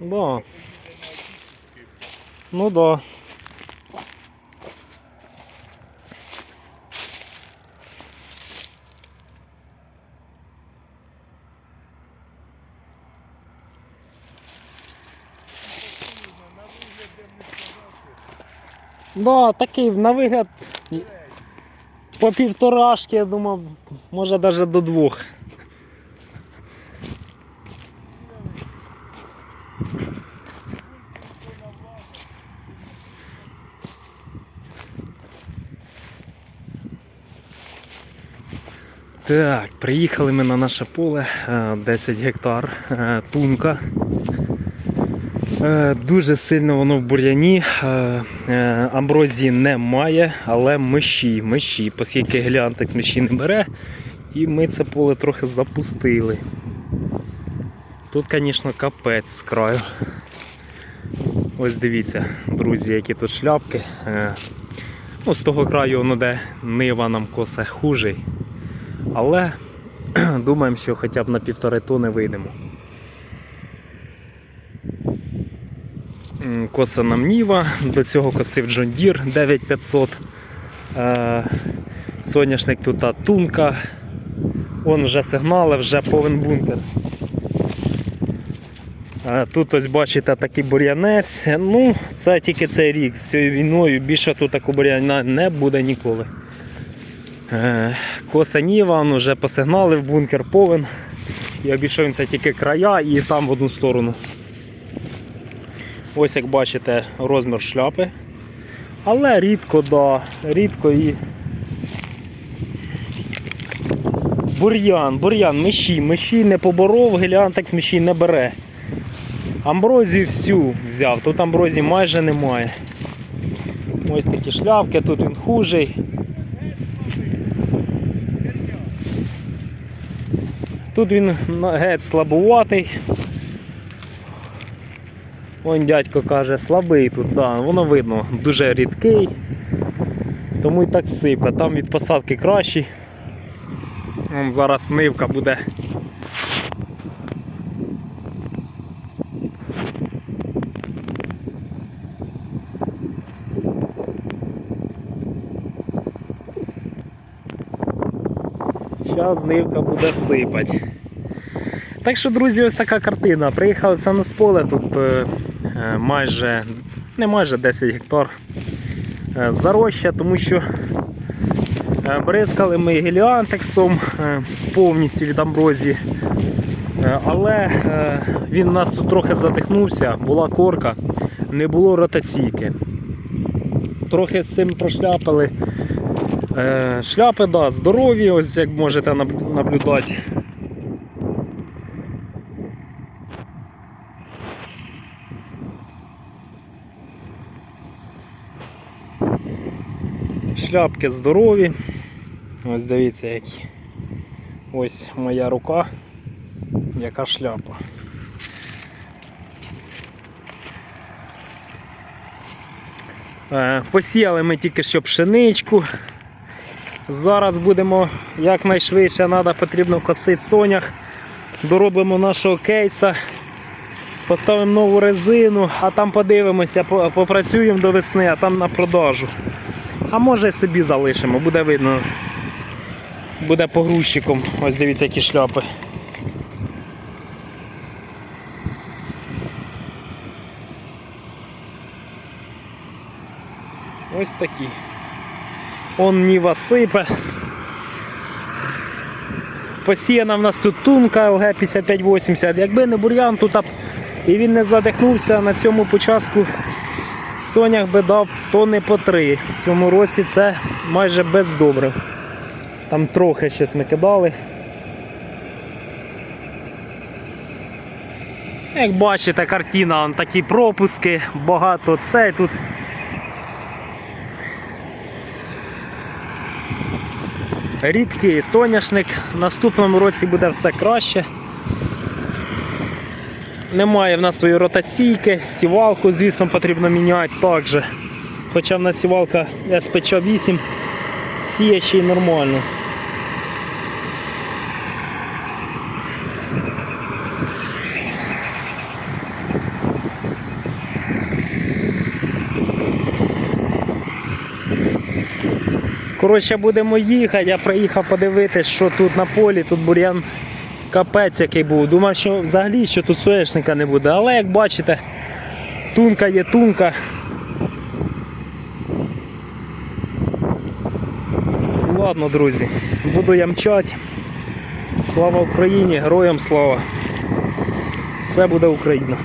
Да. Ну да. Да, такий на вигляд по півторашки, я думав, може навіть до двох. Так, приїхали ми на наше поле е, 10 гектар е, тунка. Е, Дуже сильно воно в бур'яні. е, е, Амброзії немає, але миші, миші, оскільки глянтекс миші не бере, і ми це поле трохи запустили. Тут, звісно, капець з краю. Ось дивіться, друзі, які тут шляпки. Е, Ну, з того краю, воно де нива нам коса хужий. Але думаємо, що хоча б на півтори тони вийдемо. Коса нам Ніва, до цього косив John Deere 9500. Е, Соняшник тут тунка. Вон вже сигнали, вже повен бункер. Е, Тут ось бачите такий бур'янець. Ну, це тільки цей рік. З цією війною більше тут такого бур'яна не буде ніколи. Е, Коса Ніва, він вже посигналив, бункер повен. І обійшов тільки края і там в одну сторону. Ось як бачите розмір шляпи. Але рідко, да, рідко і. Бур'ян, бур'ян, миші, миші не поборов, геліантекс миші не бере. Амброзію всю взяв, тут амброзії майже немає. Ось такі шляпки, тут він хужий. Тут він геть слабуватий. Вон дядько каже, слабий тут, да, воно видно, дуже рідкий, тому і так сипе. Там від посадки кращий. Вон зараз нивка буде. Зараз нивка буде сипати. Так що, друзі, ось така картина. Приїхали це на споле, тут е, е, майже, не майже 10 гектар е, зароща, тому що бризкали ми геліантексом повністю від амброзії. Але він у нас тут трохи задихнувся, була корка, не було ротаційки. Трохи з цим прошляпали. Е, Шляпи, да, здорові, ось як можете наблюдати. Шляпки здорові. Ось дивіться які. Ось моя рука, яка шляпа. Е, Посіяли ми тільки що пшеничку. Зараз будемо якнайшвидше, треба потрібно косити сонях. Доробимо нашого кейса, поставимо нову резину, а там подивимося, попрацюємо до весни, а там на продажу. А може собі залишимо, буде видно. Буде погрузчиком. Ось дивіться, які шляпи. Ось такі. Он Ніва сипе. Посіяна в нас тут тунка ЛГ 5580. Якби не бур'ян, тут і він не задихнувся на цьому початку. Сонях би дав тони по три. В цьому році це майже без добрив. Там трохи щось ми кидали. Як бачите, картина, такі пропуски, багато цей тут. Рідкий соняшник. В наступному році буде все краще. Немає в нас своєї ротаційки, сівалку, звісно, потрібно міняти також. Хоча в нас сівалка СПЧ 8 сіє ще й нормально. Коротше, будемо їхати. Я приїхав подивитись, що тут на полі, тут бур'ян капець який був. Думав, що взагалі що тут соєшника не буде. Але як бачите, тунка є тунка. Ладно, друзі, буду я мчати. Слава Україні, героям слава! Все буде Україна!